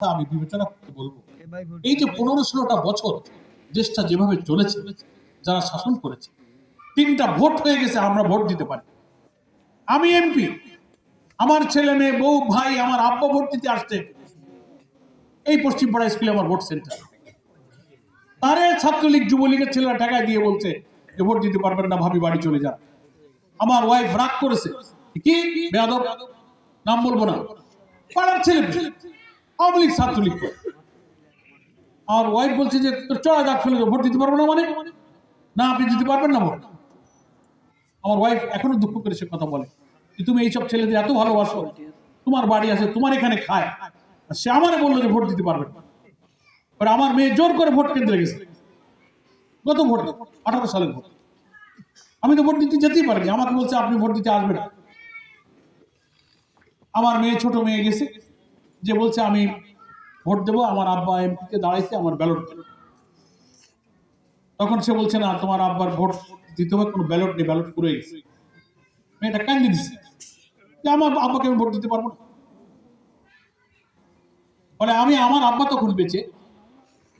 তা আমি বিবেচনা করতে বলব। এই যে পনেরো ষোলোটা বছর দেশটা যেভাবে চলেছে যারা শাসন করেছে তিনটা ভোট হয়ে গেছে আমরা ভোট দিতে পারি। আমি এমপি আমার ছেলে মেয়ে বউ ভাই আমার আব্বা ভোট দিতে আসছে। এই পশ্চিমপাড়া স্কুলে আমার ভোট সেন্টার। তারে ছাত্রলীগ যুবলীগের ছেলেরা টাকায় দিয়ে বলছে যে ভোট দিতে পারবেন না ভাবি বাড়ি চলে যান। আমার ওয়াইফ রাগ করেছে। কি? বেয়াদব? নাম বলব না। পাড়ার ছেলে আওয়ামী লীগ ছাত্রলীগ। করে। আমার ওয়াইফ বলছে যে তোর চড়া দাগ ফেলে ভোট দিতে পারব না মানে? না, আপনি দিতে পারবেন না ভোট। আমার ওয়াইফ এখনও দুঃখ করে সে কথা বলে। যে তুমি এইসব ছেলেদের এত ভালোবাসো, তোমার বাড়ি আছে, তোমার এখানে খায়। সে আমারে বলল যে, ভোট দিতে পারবেন না। আমার মেয়ে জোর করে ভোট কেন্দ্রে গেছে। গত ভোট, আঠারো সালের ভোট। আমি তো ভোট দিতে যেতেই পারিনি। আমাকে বলছে, আপনি ভোট দিতে আসবেন। আমার মেয়ে, ছোট মেয়ে গেছে। যে বলছে, আমি ভোট দেবো, আমার আব্বা এমপিতে দাঁড়াইছে, আমার ব্যালট দেবে তখন সে বলছে, না, তোমার আব্বার ভোট দিতে হবে, কোনো ব্যালট নেই, ব্যালট পুরো গেছে। মেয়েটা কান্দি দিচ্ছে যে আমার আব্বাকে আমি ভোট দিতে পারব না? বলে, আমি আমার আব্বা তখন বেঁচে,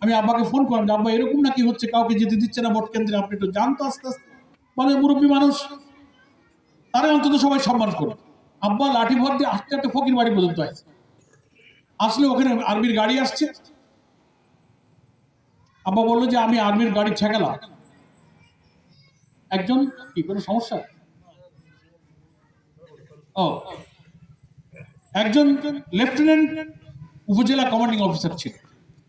আমি আব্বাকে ফোন করলাম যে, আব্বা, এরকম নাকি হচ্ছে, কাউকে যেতে দিচ্ছে না ভোট কেন্দ্রে, আপনি একটু জানতো আস্তে আস্তে। বলে, মুরব্বী মানুষ, তারা অন্তত সবাই সম্মান করে। আব্বা লাঠি ভর দিয়ে আস্তে আস্তে ফকির বাড়ি পর্যন্ত আছে আসলে ওখানে আর্মির গাড়ি আসছে। আব্বা বলল যে, আমি আর্মির গাড়ি ঠেকালাম। একজন, কি কোনো সমস্যা? ও। একজন লেফটেন্যান্ট উপজেলা কমান্ডিং অফিসার ছিল।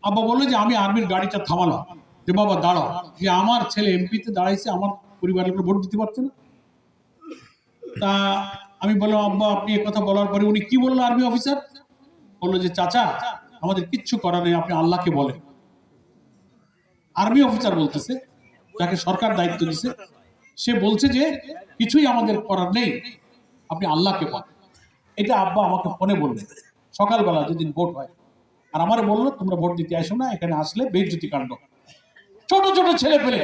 আব্বা বলল যে, আমি আর্মির গাড়িটা থামালাম। যে, বাবা, দাঁড়াও। যে, আমার ছেলে এমপিতে দাঁড়াইছে, আমার পরিবারের উপর ভোট দিতে পারছে না। তা আমি বললাম, আব্বা, আপনি কথা বলার পরে উনি কি বলল আর্মি অফিসার? বলল যে, চাচা, আমাদের কিচ্ছু করার নেই, আপনি আল্লাহকে বলেন। আর্মি অফিসার বলতেছে যাকে সরকার দায়িত্ব দিছে। সে বলছে যে, কিছুই আমাদের করার নেই, আপনি আল্লাহকে বলেন। এটা আব্বা আমাকে ফোনে বললেন সকালবেলা যেদিন ভোট হয়। আর আমার বলল, তোমরা ভোট দিতে আসো না, এখানে আসলে বেজ্জতি কাণ্ড। ছোট ছোট ছেলে পেলে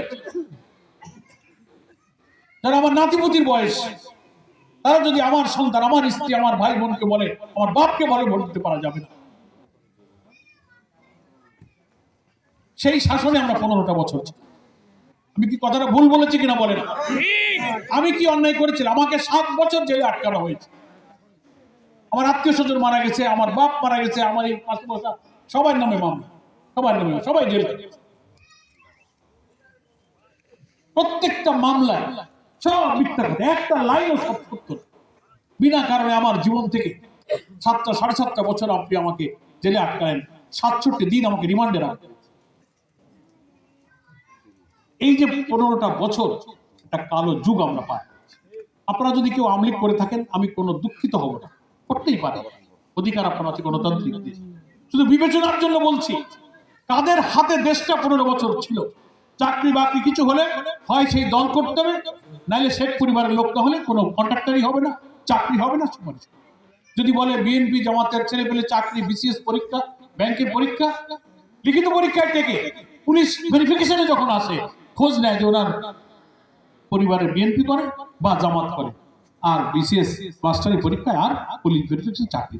যারা আমার নাতিপুতির বয়স তারা যদি আমার সন্তান, আমার স্ত্রী, আমার ভাই বোনকে বলে, আমার বাপকে বলে, ভোট দিতে পারা যাবে না। সেই শাসনে আমরা পনেরোটা বছর আমি কি কথাটা ভুল বলেছি কিনা বলেন আমি কি অন্যায় করেছিলাম? আমাকে সাত বছর জেলে আটকানো হয়েছে। আমার আত্মীয় স্বজন মারা গেছে, আমার বাপ মারা গেছে, আমার এই বসা সবার নামে মামলা, সবার নামে, সবাই জেলে প্রত্যেকটা মামলায় সব মিথ্যা কথা একটা লাইনও সব সত্য বিনা কারণে আমার জীবন থেকে সাতটা, সাড়ে সাতটা বছর আপনি আমাকে জেলে আটকালেন। সাতষট্টি দিন আমাকে রিমান্ডে এই যে পনেরোটা বছর, একটা কালো যুগ আমরা পাই আপনারা যদি কেউ আমলিক করে থাকেন, আমি কোনো দুঃখিত হব না। করতেই পারে অধিকার আপনার আছে, গণতান্ত্রিক শুধু বিবেচনার জন্য বলছি, কাদের হাতে দেশটা পনেরো বছর ছিল? চাকরি বাকরি কিছু হলে হয় সেই দল করতে হবে। নাহলে শেখ পরিবারের লোক না হলে কোনো কন্ট্রাক্টারই হবে না, চাকরি হবে না সমাজ যদি বলে বিএনপি জামাতের ছেলে পেলে চাকরি বিসিএস পরীক্ষা ব্যাংকের পরীক্ষা, লিখিত পরীক্ষায় থেকে পুলিশ ভেরিফিকেশনে যখন আসে, খোঁজ নেয় যে ওনার পরিবারের বিএনপি করে বা জামাত করে। আর বিসিএস মাস্টারি পরীক্ষায় আর পুলিশ ভেরিফিকেশন চাকরি